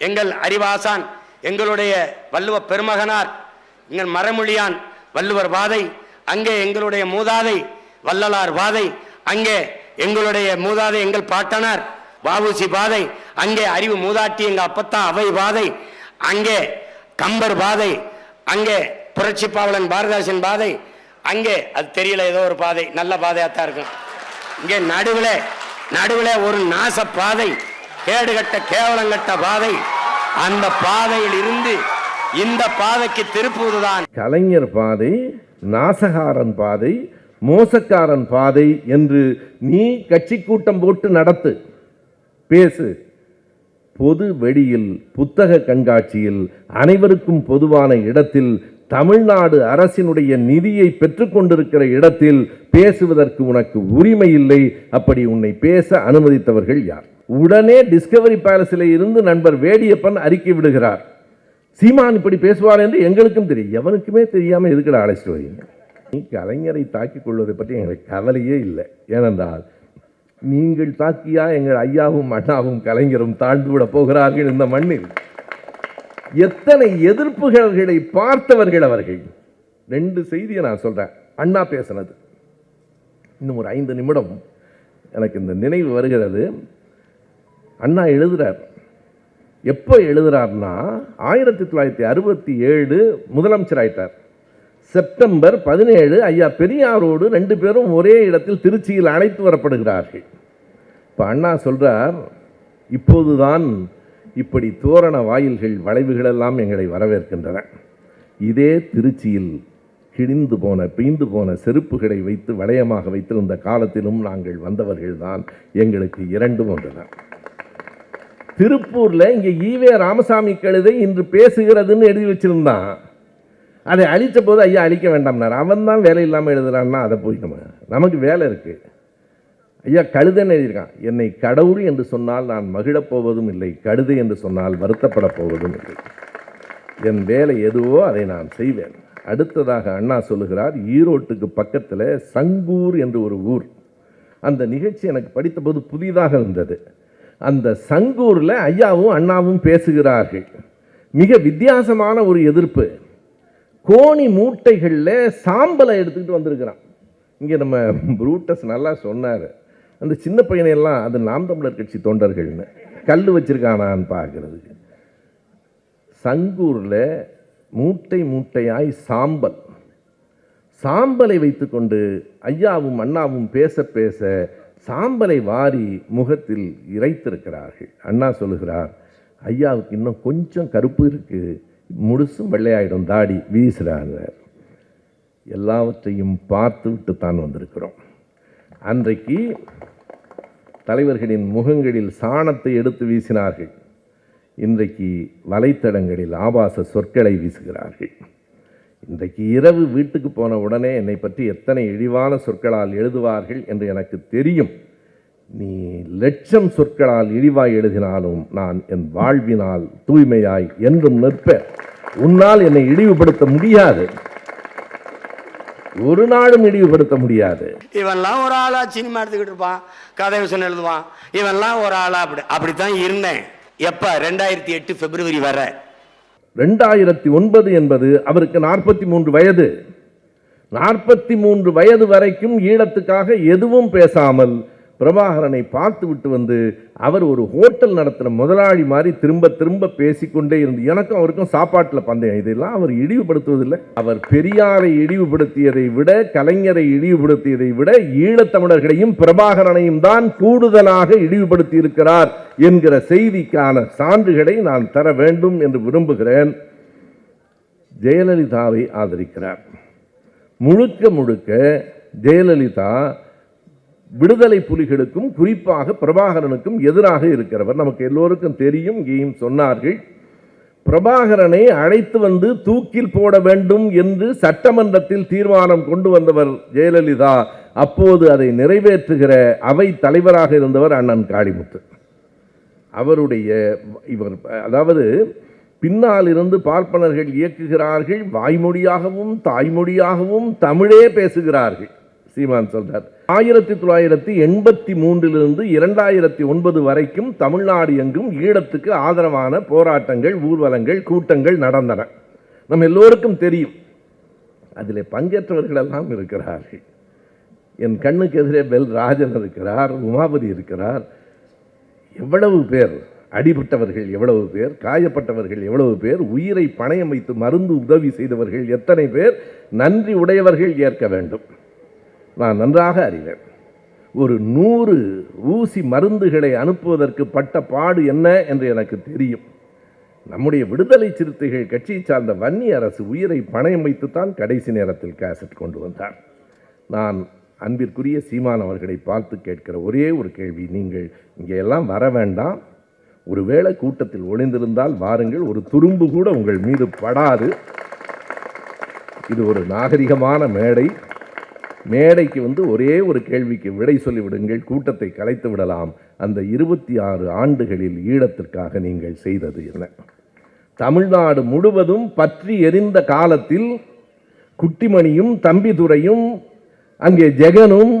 எங்கள் அறிவாசான் எங்களுடைய வள்ளுவ பெருமகனார் எங்கள் மரமொழியான் வள்ளுவர் வாதை அங்கே எங்களுடைய மூதாதை வள்ளலார் வாதை அங்கே எங்களுடைய மூதாதை எங்கள் பாட்டனார் வாவுசி பாதை அங்கே அறிவு மூதாட்டி எங்க அப்பத்தான் அவை பாதை அங்கே கம்பர் பாதை அங்கே புரட்சி பாவலன் பாரதாசன் பாதை அங்கே அது தெரியல ஏதோ ஒரு பாதை நல்ல பாதையாக தான் இருக்கும். இங்கே நடுவில் நடுவில் ஒரு நாச பாதை கேடுகட்ட கேவலங்கட்ட பாதை அந்த பாதையில் இருந்து இந்த பாதைக்கு திருப்புவதுதான். கலைஞர் பாதை நாசகாரன் பாதை மோசக்காரன் பாதை என்று நீ கட்சி கூட்டம் போட்டு நடத்து. பேசு. பொது வெளியில் புத்தக கண்காட்சியில் அனைவருக்கும் பொதுவான இடத்தில் தமிழ்நாடு அரசினுடைய நிதியை பெற்றுக்கொண்டிருக்கிற இடத்தில் பேசுவதற்கு உனக்கு உரிமை இல்லை அப்படி உன்னை பேச அனுமதித்தவர்கள் யார்? உடனே டிஸ்கவரி பேலஸில் இருந்து நண்பர் வேடியப்பன் அறிக்கை விடுகிறார். சீமான் இப்படி பேசுவார் என்று எங்களுக்கும் தெரியும். எவனுக்குமே தெரியாமல் எதுக்கட அழைச்சிட்டு வரீங்க நீ கலைஞரை தாக்கிக் கொள்வதை பற்றி எங்களுக்கு கவலையே இல்லை. ஏனென்றால் நீங்கள் தாக்கியா எங்கள் ஐயாவும் அண்ணாவும் கலைஞரும் தாழ்ந்து விட போகிறார்கள் இந்த மண்ணில். எத்தனை எதிர்ப்புகளை பார்த்தவர்கள் அவர்கள்? ரெண்டு செய்தியை நான் சொல்கிறேன் அண்ணா பேசினது. இன்னும் ஒரு ஐந்து நிமிடம் எனக்கு இந்த நினைவு வருகிறது. அண்ணா எழுதுறார். எப்போ எழுதுறாருன்னா ஆயிரத்தி தொள்ளாயிரத்தி அறுபத்தி ஏழு முதலமைச்சர் ஆயிட்டார். செப்டம்பர் பதினேழு ஐயா பெரியாரோடு ரெண்டு பேரும் ஒரே இடத்தில் திருச்சியில் அழைத்து வரப்படுகிறார்கள். இப்போ அண்ணா சொல்கிறார் இப்போதுதான் இப்படி தோரண வாயில்கள் வளைவுகளெல்லாம் எங்களை வரவேற்கின்றன. இதே திருச்சியில் கிழிந்து போன பிய்ந்து போன செருப்புகளை வைத்து வளையமாக வைத்திருந்த காலத்திலும் நாங்கள் வந்தவர்கள்தான் எங்களுக்கு இரண்டும் ஒன்றுதான் திருப்பூரில் இங்கே ஈவே ராமசாமி கழுதை இன்று பேசுகிறதுன்னு எழுதி வச்சிருந்தான். அதை அழிச்ச போது ஐயா அழிக்க வேண்டாம்னார். அவன் தான் வேலை இல்லாமல் எழுதுறான்னா அதை போய் நம்ம நமக்கு வேலை இருக்குது ஐயா கழுதைன்னு எழுதியிருக்கான். என்னை கடவுள் என்று சொன்னால் நான் மகிழப் போவதும் இல்லை கழுதை என்று சொன்னால் வருத்தப்படப் போவதும் இல்லை. என் வேலை எதுவோ அதை நான் செய்வேன். அடுத்ததாக அண்ணா சொல்லுகிறார் ஈரோட்டுக்கு பக்கத்தில் சங்கூர் என்று ஒரு ஊர். அந்த நிகழ்ச்சி எனக்கு படித்தபோது புதிதாக இருந்தது அந்த சங்கூரில் ஐயாவும் அண்ணாவும் பேசுகிறார்கள். மிக வித்தியாசமான ஒரு எதிர்ப்பு. கோணி மூட்டைகளில் சாம்பலை எடுத்துக்கிட்டு வந்திருக்கிறான். இங்கே நம்ம ப்ரூட்டஸ் நல்லா சொன்னார். அந்த சின்ன பையனையெல்லாம் அது நாம் தமிழர் கட்சி தொண்டர்கள்னு கல் வச்சுருக்கானான்னு பார்க்குறதுக்கு. சங்கூரில் மூட்டை மூட்டையாய் சாம்பல். சாம்பலை வைத்துக்கொண்டு ஐயாவும் அண்ணாவும் பேச பேச சாம்பலை வாரி முகத்தில் இறைத்திருக்கிறார்கள். அண்ணா சொல்லுகிறார் ஐயாவுக்கு இன்னும் கொஞ்சம் கருப்பு இருக்கு. முழுசும் வெள்ளையாயிடும். தாடி வீசுகிறாங்க எல்லாவற்றையும் பார்த்து விட்டு தான் வந்திருக்கிறோம். அன்றைக்கு தலைவர்களின் முகங்களில் சாணத்தை எடுத்து வீசினார்கள். இன்றைக்கு வலைத்தடங்களில் ஆபாச சொற்களை வீசுகிறார்கள். இன்றைக்கு இரவு வீட்டுக்கு போன உடனே என்னை பற்றி எத்தனை இழிவான சொற்களால் எழுதுவார்கள் என்று எனக்கு தெரியும். நீ லட்சம் சொற்களால் இழிவாய் எழுதினாலும் நான் என் வாழ்வினால் தூய்மையாய் என்றும் நிற்பேன். உன்னால் என்னை இழிவுபடுத்த முடியாது. ஒரு நாளும் இழிவுபடுத்த முடியாது. இவன்லாம் ஒரு ஆளா சினிமா எடுத்துக்கிட்டு இருப்பான் கதை வசனம் எழுதுவான். இவன்லாம் ஒரு ஆளா அப்படி அப்படித்தான் இருந்தேன். எப்ப? ரெண்டாயிரத்தி எட்டு பிப்ரவரி வர. ரெண்டாயிரத்தி ஒன்பது என்பது அவருக்கு நாற்பத்தி மூன்று வயது. நாற்பத்தி மூன்று வயது வரைக்கும் ஈழத்துக்காக எதுவும் பேசாமல் பிரபாகரனை பார்த்து விட்டு வந்து அவர் ஒரு ஹோட்டல் நடத்துகிற முதலாளி மாதிரி திரும்ப திரும்ப பேசிக்கொண்டே இருந்து எனக்கும் அவருக்கும் சாப்பாட்டில் பந்தயம். இதெல்லாம் அவர் இழிவுபடுத்துவதில்லை. அவர் பெரியாரை இழிவுபடுத்தியதை விட கலைஞரை இழிவுபடுத்தியதை விட ஈழத்தமிழர்களையும் பிரபாகரனையும் தான் கூடுதலாக இழிவுபடுத்தி இருக்கிறார் என்கிற செய்திக்கான சான்றுகளை நான் தர வேண்டும் என்று விரும்புகிறேன். ஜெயலலிதாவை ஆதரிக்கிறார். முழுக்க முழுக்க ஜெயலலிதா விடுதலை புலிகளுக்கும் குறிப்பாக பிரபாகரனுக்கும் எதிராக இருக்கிறவர். நமக்கு எல்லோருக்கும் தெரியும் இங்கேயும் சொன்னார்கள் பிரபாகரனை அழைத்து வந்து தூக்கில் போட வேண்டும் என்று சட்டமன்றத்தில் தீர்மானம் கொண்டு வந்தவர் ஜெயலலிதா. அப்போது அதை நிறைவேற்றுகிற அவை தலைவராக இருந்தவர் அண்ணன் காளிமுத்து. அவருடைய இவர் அதாவது பின்னால் இருந்து பார்ப்பனர்கள் இயக்குகிறார்கள் வாய்மொழியாகவும் தாய்மொழியாகவும் தமிழே பேசுகிறார்கள். சீமான் சொல்றார். ஆயிரத்தி தொள்ளாயிரத்தி எண்பத்தி மூன்றிலிருந்து இரண்டாயிரத்தி ஒன்பது வரைக்கும் தமிழ்நாடு எங்கும் ஈழத்துக்கு ஆதரவான போராட்டங்கள் ஊர்வலங்கள் கூட்டங்கள் நடந்தன. நம்ம எல்லோருக்கும் தெரியும். அதில் பங்கேற்றவர்கள் எல்லாம் இருக்கிறார்கள். என் கண்ணுக்கு எதிரே பெல் ராஜன் இருக்கிறார் உமாபதி இருக்கிறார். எவ்வளவு பேர் அடிபட்டவர்கள் எவ்வளவு பேர் காயப்பட்டவர்கள் எவ்வளவு பேர் உயிரை பணயம் வைத்து மருந்து உதவி செய்தவர்கள் எத்தனை பேர் நன்றி உடையவர்கள் ஏற்க வேண்டும். நான் நன்றாக அறிவேன். ஒரு நூறு ஊசி மருந்துகளை அனுப்புவதற்கு பட்ட பாடு என்ன என்று எனக்கு தெரியும். நம்முடைய விடுதலை சிறுத்தைகள் கட்சியை சார்ந்த வன்னி அரசு உயிரை பணயம் வைத்துத்தான் கடைசி நேரத்தில் கேசட் கொண்டு வந்தார். நான் அன்பிற்குரிய சீமான் அவர்களை பார்த்து கேட்கிற ஒரே ஒரு கேள்வி நீங்கள் இங்கே எல்லாம் வர வேண்டாம். ஒருவேளை கூட்டத்தில் ஒளிந்திருந்தால் வாருங்கள் ஒரு துரும்பு கூட உங்கள் மீது படாது. இது ஒரு நாகரிகமான மேடை. மேடைக்கு வந்து ஒரே ஒரு கேள்விக்கு விடை சொல்லிவிடுங்கள் கூட்டத்தை கலைத்து விடலாம். அந்த இருபத்தி ஆறு ஆண்டுகளில் ஈழத்திற்காக நீங்கள் செய்தது என்ன? தமிழ்நாடு முழுவதும் பற்றி எரிந்த காலத்தில் குட்டிமணியும் தம்பிதுரையும் அங்கே ஜெகனும்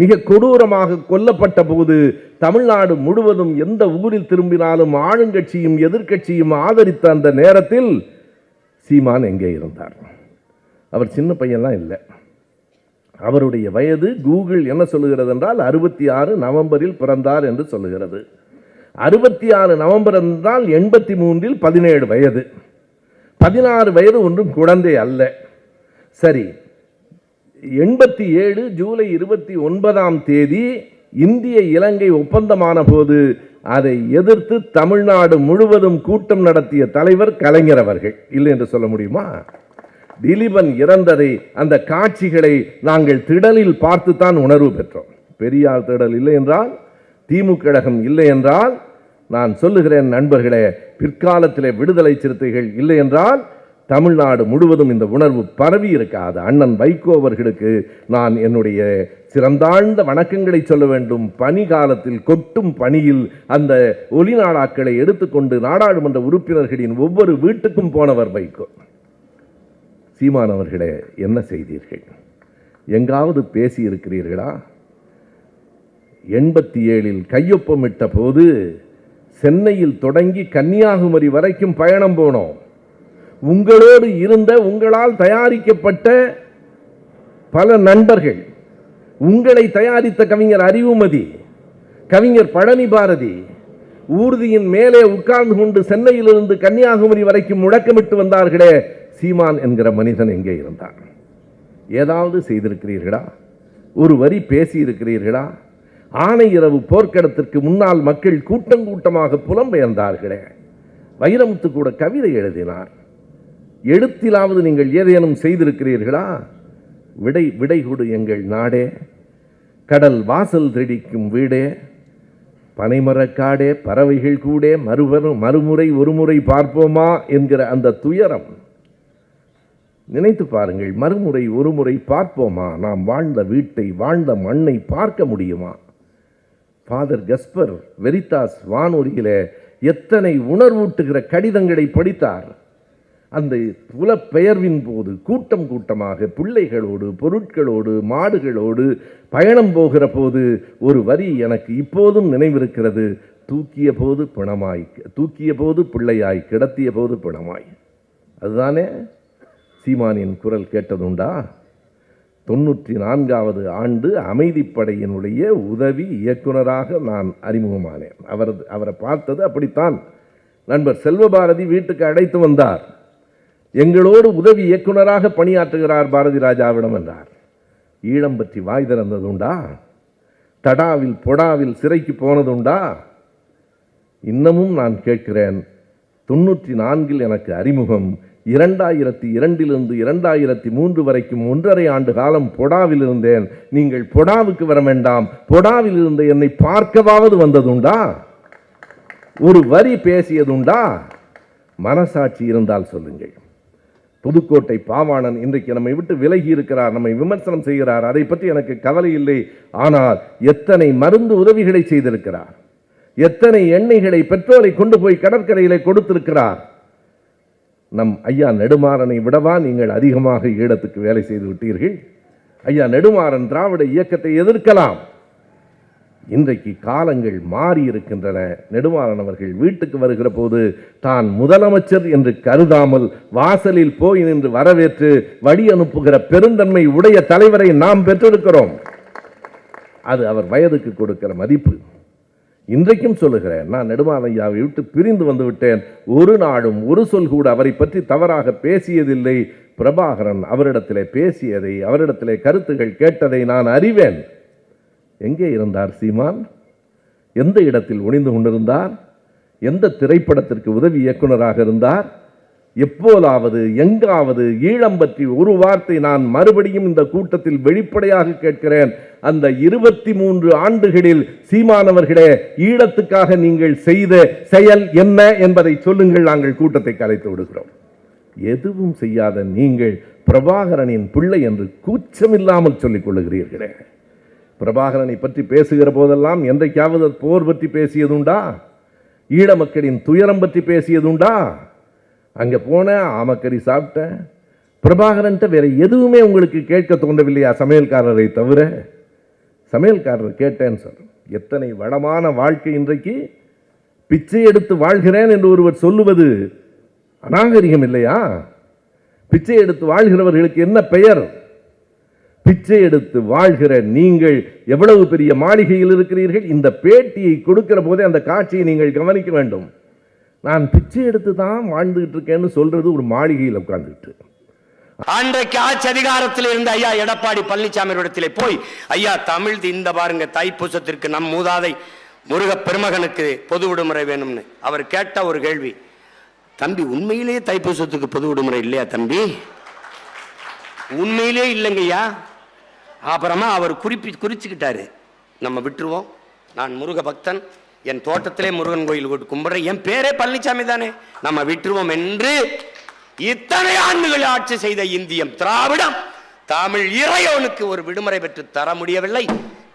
மிக கொடூரமாக கொல்லப்பட்ட போது தமிழ்நாடு முழுவதும் எந்த ஊரில் திரும்பினாலும் ஆளுங்கட்சியும் எதிர்க்கட்சியும் ஆதரித்த அந்த நேரத்தில் சீமான் எங்கே இருந்தார்? அவர் சின்ன பையன்லாம் இல்லை. அவருடைய வயது கூகுள் என்ன சொல்லுகிறது என்றால் அறுபத்தி ஆறு நவம்பரில் பிறந்தார் என்று சொல்லுகிறது. அறுபத்தி ஆறு நவம்பர் என்றால் எண்பத்தி மூன்றில் பதினேழு வயது. பதினாறு வயது ஒன்றும் குழந்தை அல்ல. சரி எண்பத்தி ஏழு ஜூலை இருபத்தி ஒன்பதாம் தேதி இந்திய இலங்கை ஒப்பந்தமான போது அதை எதிர்த்து தமிழ்நாடு முழுவதும் கூட்டம் நடத்திய தலைவர் கலைஞர் அவர்கள். இல்லை என்று சொல்ல முடியுமா? திலீபன் இறந்ததை அந்த காட்சிகளை நாங்கள் திடலில் பார்த்துத்தான் உணர்வு பெற்றோம். பெரியார் திடல் இல்லை என்றால் திமுக கழகம் இல்லை என்றால் நான் சொல்லுகிறேன் நண்பர்களே பிற்காலத்திலே விடுதலை சிறுத்தைகள் இல்லை என்றால் தமிழ்நாடு முழுவதும் இந்த உணர்வு பரவி இருக்காது. அண்ணன் வைகோ அவர்களுக்கு நான் என்னுடைய சிறந்தாழ்ந்த வணக்கங்களை சொல்ல வேண்டும். பனி காலத்தில் கொட்டும் பணியில் அந்த ஒலிநாடாக்களை எடுத்துக்கொண்டு நாடாளுமன்ற உறுப்பினர்களின் ஒவ்வொரு வீட்டுக்கும் போனவர் வைகோ. சீமான் அவர்களே என்ன செய்தீர்கள்? எங்காவது பேசி இருக்கிறீர்களா எண்பத்தி ஏழில் கையொப்பமிட்ட போது சென்னையில் தொடங்கி கன்னியாகுமரி வரைக்கும் பயணம் போனோம். உங்களோடு இருந்த உங்களால் தயாரிக்கப்பட்ட பல நண்பர்கள் உங்களை தயாரித்த கவிஞர் அறிவுமதி கவிஞர் பழனி பாரதி ஊர்தியின் மேலே உட்கார்ந்து கொண்டு சென்னையிலிருந்து கன்னியாகுமரி வரைக்கும் முழக்கமிட்டு வந்தார்களே சீமான் என்கிற மனிதன் எங்கே இருந்தான்? ஏதாவது செய்திருக்கிறீர்களா? ஒரு வரி பேசியிருக்கிறீர்களா? ஆனை இரவு போர்க்கிடத்திற்கு முன்னால் மக்கள் கூட்டம் கூட்டமாக புலம்பெயர்ந்தார்களே. வைரமுத்து கூட கவிதை எழுதினார். எழுத்திலாவது நீங்கள் ஏதேனும் செய்திருக்கிறீர்களா? விடை விடை கொடு எங்கள் நாடே. கடல் வாசல் திடிக்கும் வீடே. பனைமரக்காடே பறவைகள் கூடே மறுவரும் மறுமுறை ஒருமுறை பார்ப்போமா? என்கிற அந்த துயரம் நினைத்து பாருங்கள் மறுமுறை ஒருமுறை பார்ப்போமா? நாம் வாழ்ந்த வீட்டை வாழ்ந்த மண்ணை பார்க்க முடியுமா? ஃபாதர் கஸ்பர் வெரிதாஸ் வானொலியில் எத்தனை உணர்வூட்டுகிற கடிதங்களை படித்தார். அந்த புலப்பெயர்வின் போது கூட்டம் கூட்டமாக பிள்ளைகளோடு பொருட்களோடு மாடுகளோடு பயணம் போகிற போது ஒரு வரி எனக்கு இப்போதும் நினைவிருக்கிறது. தூக்கிய போது பிணமாய் தூக்கிய போது பிள்ளையாய் கிடத்திய போது பிணமாய். அதுதானே? சீமானின் குரல் கேட்டதுண்டா? தொண்ணூற்றி நான்காவது ஆண்டு அமைதிப்படையினுடைய உதவி இயக்குனராக நான் அறிமுகமானேன். அவரது அவரை பார்த்தது அப்படித்தான். நண்பர் செல்வபாரதி வீட்டுக்கு அழைத்து வந்தார். எங்களோடு உதவி இயக்குனராக பணியாற்றுகிறார் பாரதி ராஜாவிடம் என்றார். ஈழம் பற்றி வாய் திறந்ததுண்டா? தடாவில் பொடாவில் சிறைக்கு போனதுண்டா? இன்னமும் நான் கேட்கிறேன். தொண்ணூற்றி நான்கில் எனக்கு அறிமுகம். இரண்டாயிரத்தி இரண்டிலிருந்து இரண்டாயிரத்தி மூன்று வரைக்கும் ஒன்றரை ஆண்டு காலம் பொடாவில் இருந்தேன். நீங்கள் பொடாவுக்கு வர வேண்டாம். பொடாவில் இருந்த என்னை பார்க்கவாவது வந்ததுண்டா? ஒரு வரி பேசியதுண்டா? மனசாட்சி இருந்தால் சொல்லுங்கள். புதுக்கோட்டை பாவாணன் இன்றைக்கு நம்மை விட்டு விலகி இருக்கிறார் நம்மை விமர்சனம் செய்கிறார் அதை பற்றி எனக்கு கவலை இல்லை. ஆனால் எத்தனை மருந்து உதவிகளை செய்திருக்கிறார்? எத்தனை எண்ணெய்களை பெட்ரோலை கொண்டு போய் கடற்கரையிலே கொடுத்திருக்கிறார்? நம் ஐயா நெடுமாறனை விடவா நீங்கள் அதிகமாக ஈழத்துக்கு வேலை செய்து விட்டீர்கள்? ஐயா நெடுமாறன் திராவிட இயக்கத்தை எதிர்க்கலாம். இன்றைக்கு காலங்கள் மாறி இருக்கின்றன. நெடுமாறன் அவர்கள் வீட்டுக்கு வருகிற போது தான் முதலமைச்சர் என்று கருதாமல் வாசலில் போய் நின்று வரவேற்று வழி அனுப்புகிற பெருந்தன்மை உடைய தலைவரை நாம் பெற்றிருக்கிறோம். அது அவர் வயதுக்கு கொடுக்கிற மதிப்பு. இன்றைக்கும் சொல்லுகிறேன் நான் நெடுமாலையாவை விட்டு பிரிந்து வந்து விட்டேன். ஒரு நாளும் ஒரு சொல் கூட அவரை பற்றி தவறாக பேசியதில்லை. பிரபாகரன் அவரிடத்திலே பேசியதை அவரிடத்திலே கருத்துகள் கேட்டதை நான் அறிவேன். எங்கே இருந்தார் சீமான்? எந்த இடத்தில் ஒளிந்து கொண்டிருந்தார்? எந்த திரைப்படத்திற்கு உதவி இயக்குனராக இருந்தார்? எப்போதாவது எங்காவது ஈழம் பற்றி ஒரு வார்த்தை நான் மறுபடியும் இந்த கூட்டத்தில் வெளிப்படையாக கேட்கிறேன். அந்த இருபத்தி மூன்று ஆண்டுகளில் சீமானவர்களே ஈழத்துக்காக நீங்கள் செய்த செயல் என்ன என்பதை சொல்லுங்கள். நாங்கள் கூட்டத்தை கலைத்து விடுகிறோம். எதுவும் செய்யாத நீங்கள் பிரபாகரனின் பிள்ளை என்று கூச்சமில்லாமல் சொல்லிக் கொள்ளுகிறீர்களே. பிரபாகரனை பற்றி பேசுகிற போதெல்லாம் என்றைக்காவது போர் பற்றி பேசியதுண்டா? ஈழ மக்களின் துயரம் பற்றி பேசியதுண்டா? அங்கே போனேன் ஆமக்கறி சாப்பிட்டேன். பிரபாகரன்ட்ட வேறு எதுவுமே உங்களுக்கு கேட்க தோன்றவில்லையா சமையல்காரரை தவிர? சமையல்காரர் கேட்டேன்னு சார் எத்தனை வளமான வாழ்க்கை இன்றைக்கு? பிச்சை எடுத்து வாழ்கிறேன் என்று ஒருவர் சொல்லுவது அநாகரிகம் இல்லையா? பிச்சை எடுத்து வாழ்கிறவர்களுக்கு என்ன பெயர்? பிச்சை எடுத்து வாழ்கிற நீங்கள் எவ்வளவு பெரிய மாளிகையில் இருக்கிறீர்கள்? இந்த பேட்டியை கொடுக்கிற போதே அந்த காட்சியை நீங்கள் கவனிக்க வேண்டும். நான் பிச்சை எடுத்து தான் வாழ்ந்துகிட்டு இருக்கேன்னு சொல்றது ஒரு மாளிகையில் உட்கார்ந்துட்டு அன்றைக்கு ஆட்சி அதிகாரத்தில் இருந்த ஐயா எடப்பாடி பழனிசாமி இடத்திலே போய் ஐயா தமிழ் இந்த பாருங்க தைப்பூசத்திற்கு நம் மூதாதை முருக பெருமகனுக்கு பொது விடுமுறை வேணும்னு. அவர் கேட்ட ஒரு கேள்வி தம்பி உண்மையிலேயே தைப்பூசத்துக்கு பொது விடுமுறை இல்லையா தம்பி? உண்மையிலே இல்லைங்கய்யா அப்புறமா அவர் குறிப்பி குறிச்சுக்கிட்டாரு நம்ம விட்டுருவோம். நான் முருக பக்தன் என் தோட்டத்திலே முருகன் கோயில் போட்டு கும்பிடுறேன் என் பேரே பழனிசாமி தானே. நம்ம விட்டுருவோம் என்று இத்தனை ஆண்டுகள் ஆட்சி செய்த இந்தியம் திராவிடம். தமிழ் இறைவனுக்கு ஒரு விடுமுறை பெற்று தர முடியவில்லை.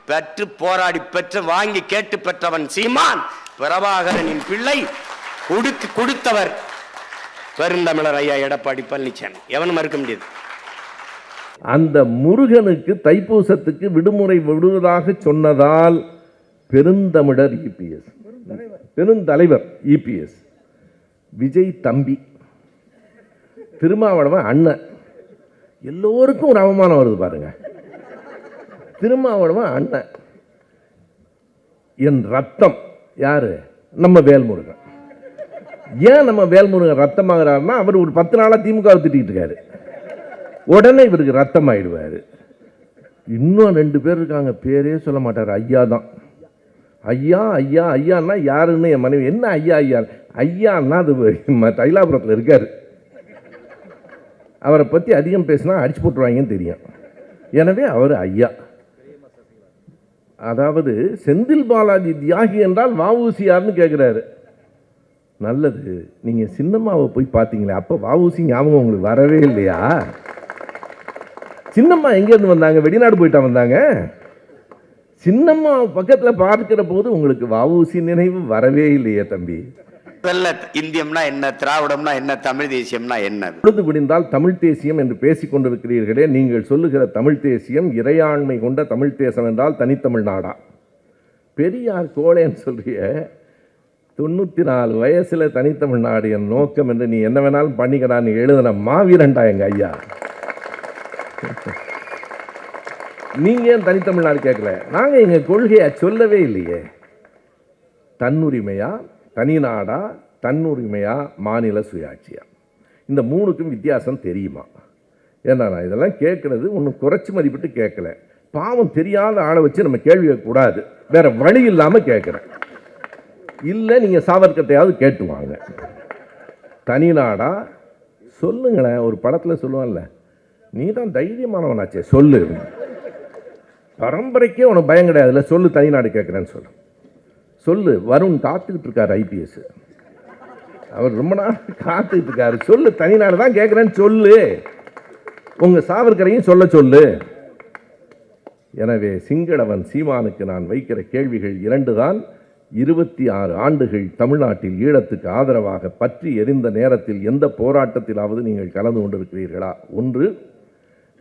பெற்று போராடி பெற்று வாங்கி கேட்டு பெற்றவன் சீமான் பிரபாகரனின் பிள்ளை கொடுக்கு கொடுத்தவர் பெருந்தமிழர் ஐயா எடப்பாடி பழனிசாமி எவனும் மறுக்க முடியாது. அந்த முருகனுக்கு தைப்பூசத்துக்கு விடுமுறை விடுவதாக சொன்னதால் பெருந்தமிழர் இபிஎஸ் பெருந்தலைவர் இபிஎஸ் விஜய் தம்பி. திருமாவளவன் அண்ணன். எல்லோருக்கும் ஒரு அவமானம் வருது பாருங்க. திருமாவளவன் அண்ணன். என் ரத்தம். யாரு? நம்ம வேல்முருகன். ஏன் நம்ம வேல்முருகன் ரத்தமாகிறாருன்னா அவர் ஒரு பத்து நாளாக திமுக திட்டிகிட்டு இருக்காரு. உடனே இவருக்கு ரத்தம் ஆயிடுவார். இன்னும் ரெண்டு பேர் இருக்காங்க. பேரே சொல்ல மாட்டார். ஐயா தான். ஐயா ஐயா ஐயான்னா யாருன்னு என் மனைவி என்ன ஐயா ஐயா? ஐயான்னா அது ம- தைலாபுரத்தில் இருக்கார். அவரை பற்றி அதிகம் பேசினா அடிச்சு போட்டுருவாங்கன்னு தெரியும். எனவே அவர் ஐயா. அதாவது செந்தில் பாலாஜி தியாகி என்றால் வஉசியார்னு கேட்குறாரு நல்லது நீங்கள் சின்னம்மாவை போய் பார்த்தீங்களே அப்போ வஉசி ஞாபகம் உங்களுக்கு வரவே இல்லையா? சின்னம்மா எங்கேருந்து வந்தாங்க? வெளிநாடு போயிட்டா வந்தாங்க? சின்னம்மா பக்கத்தில் பார்க்கிற போது உங்களுக்கு வஉசி நினைவு வரவே இல்லையே தம்பி. முதல்ல இந்தியம்னா என்ன திராவிடம்னா என்ன தமிழ் தேசியம்னா என்ன பொழுது விடிந்தால் தமிழ் தேசியம் என்று பேசிக் கொண்டிருக்கிறீர்களே நீங்கள் சொல்லுகிற தமிழ் தேசியம் இறையாண்மை கொண்ட தமிழ் தேசம் என்றால் தனித்தமிழ் நாடா. பெரியார் கோளேன்னு சொல்றிய தொண்ணூற்றி நாலு வயசில் தனித்தமிழ் நாடு என் நோக்கம் என்று நீ என்ன வேணாலும் பண்ணிக்கடான்னு எழுதின மாவீரன்டா எங்க ஐயா. நீங்கள் ஏன் தனித்தமிழ்நாடு கேட்கல? நாங்கள் எங்கள் கொள்கையை சொல்லவே இல்லையே. தன்னுரிமையா தனிநாடா தன்னுரிமையா மாநில சுயாட்சியா? இந்த மூணுக்கும் வித்தியாசம் தெரியுமா? ஏன்னா நான் இதெல்லாம் கேட்குறது ஒன்றும் குறைச்சி மதிப்பிட்டு கேட்கல. பாவம் தெரியாத ஆளை வச்சு நம்ம கேள்வி கேட்கக்கூடாது. வேற வழி இல்லாமல் கேட்குறேன். இல்லை நீங்கள் சாவர்க்கத்தையாவது கேட்டு வாங்க. தனிநாடா சொல்லுங்களேன் ஒரு படத்தில் சொல்லுவான்ல நீ தான் தைரியமானவனாச்சே சொல்லு. பரம்பரைக்கே உனக்கு பயம் கிடையாதுல்ல சொல்லு தனிநாடு கேட்குறேன்னு சொல்லு. சொல்லு வருண் காத்துக்கிட்டு இருக்காரு ஐபிஎஸ் அவர் ரொம்ப நாள் காத்துக்கிட்டு இருக்காரு சொல்லு தனிநாடு தான் கேட்குறேன்னு சொல்லு. உங்கள் சாவர்கரையும் சொல்ல சொல்லு. எனவே சிங்களவன் சீமானுக்கு நான் வைக்கிற கேள்விகள் இரண்டு தான் இருபத்தி ஆறு ஆண்டுகள் தமிழ்நாட்டில் ஈழத்துக்கு ஆதரவாக பற்றி எரிந்த நேரத்தில் எந்த போராட்டத்திலாவது நீங்கள் கலந்து கொண்டிருக்கிறீர்களா? ஒன்று